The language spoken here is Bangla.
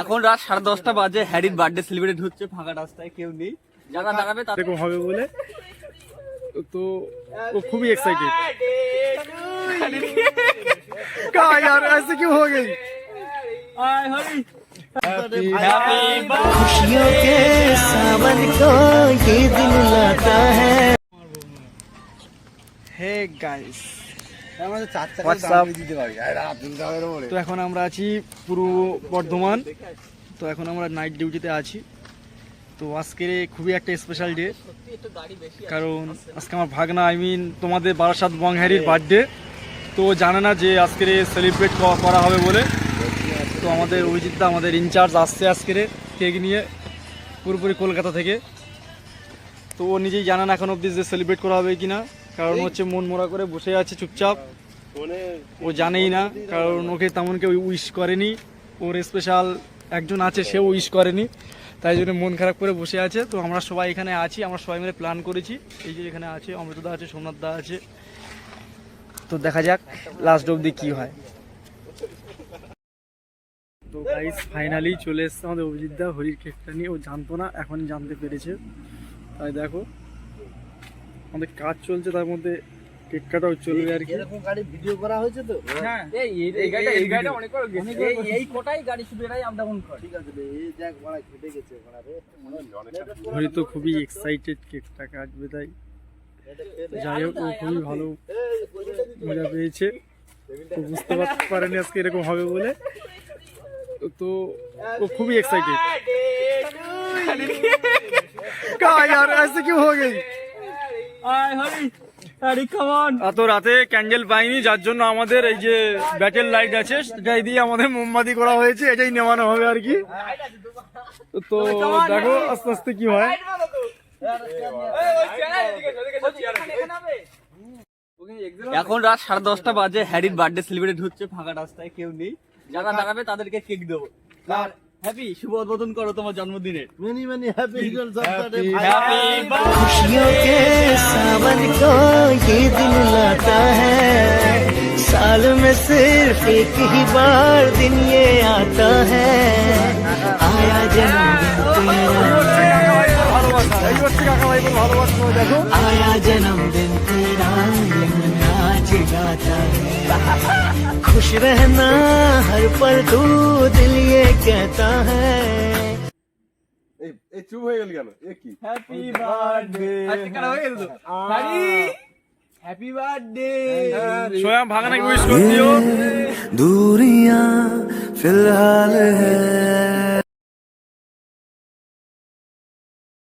এখন রাত সাড়ে দশটা বাজে হ্যারির বার্থডে সেলিব্রেট হচ্ছে ফাঁকা রাস্তায় কেউ নেই যারা দাঁড়াবে তাদের এরকম হবে বলে তো ও খুবই एक्साइटेड का यार ऐसे क्यों हो गई खुशियों के सावन को ये दिन लाता है হে গাইস হোয়াটসঅ্যাপ তো এখন আমরা আছি পূর্ব বর্ধমান। তো এখন আমরা নাইট ডিউটিতে আছি। তো আজকের খুবই একটা স্পেশাল ডে কারণ আজকে আমার ভাগনা আই মিন তোমাদের বারাসাত বংহারির বার্থডে তো ও জানে না যে আজকের সেলিব্রেট করা হবে বলে। তো আমাদের অভিজিৎদা আমাদের ইনচার্জ আসছে আজকের কেক নিয়ে পুরোপুরি কলকাতা থেকে। তো ও নিজেই জানে না এখন অবধি যে সেলিব্রেট করা হবে কিনা। কারণ হচ্ছে মন মোড়া করে বসে আছে চুপচাপ। ও জানেই না, কারণ ওকে তেমন কেউ উইশ করেনি। ওর স্পেশাল একজন আছে, সেও উইশ করেনি। তাই জন্য মন খারাপ করে বসে আছে। তো আমরা সবাই এখানে আছি, আমরা সবাই মিলে প্ল্যান করেছি। এই যে এখানে আছে, অমৃতদা আছে, সোমনাথ দা আছে। তো দেখা যাক লাস্ট অবধি কি হয়। তো গাইস ফাইনালি চলে এসছে আমাদের অভিজিৎ দা, হরির কেকটা নিয়ে। ও জানতো না, এখন জানতে পেরেছে। তাই দেখো। আমাদের কাজ চলছে তার মধ্যে কেক কাটাও চলবে আর কি গাড়ি ভিডিও করা হয়েছে তো এই কোটাই গাড়ি শুধু এটাই আপ ডাউন করে ঠিক আছে রে, এই দেখ বড়া কেটে গেছে বড়া রে হরি তো খুবই এক্সাইটেড কেকটা কাটবে তাই তো যাই হোক ও খুবই ভালো মজা পেয়েছে তো বুঝতে পারতে পারেনি আজকে এরকম হবে বলে তো ও খুবই এক্সাইটেড का यार ऐसे क्यों हो गई এত রাতে ক্যান্ডেল পাইনি যার জন্য আমাদের এই যে ব্যাটেল লাইট আছে সেটাই দিয়ে আমাদের মোমবাতি করা হয়েছে এটাই নেওয়ানো হবে আর কি। তো দেখো আস্তে আস্তে কি হয়। এখন রাত সাড়ে দশটা বাজে হ্যারির বার্থডে সেলিব্রেট হচ্ছে ফাঁকা রাস্তায় কেউ নেই। যারা দাঁড়াবে তাদেরকে কেক দেবো। হ্যাপি শুভ উদ্বোধন করো তোমার জন্মদিনের many many happy returns of the day खुशियों के सावन को ये दिन लाता है साल में सिर्फ एक ही बार दिन ये आता है आया जन्मदिन तेरा ভালোবাসা এই হচ্ছে কাকা ভাইদের ভালোবাসা দেখো आया जन्मदिन तेरा ये मन आज गाता है खुश रहना हर पल तू दिल ये कहता है এই এই চুপ হয়ে গেল কেন এ কি হ্যাপি বার্থডে হয়ে গেল Harry happy birthday swamp ভাগনাকে wish করে দিও दूरियां फिलहाल है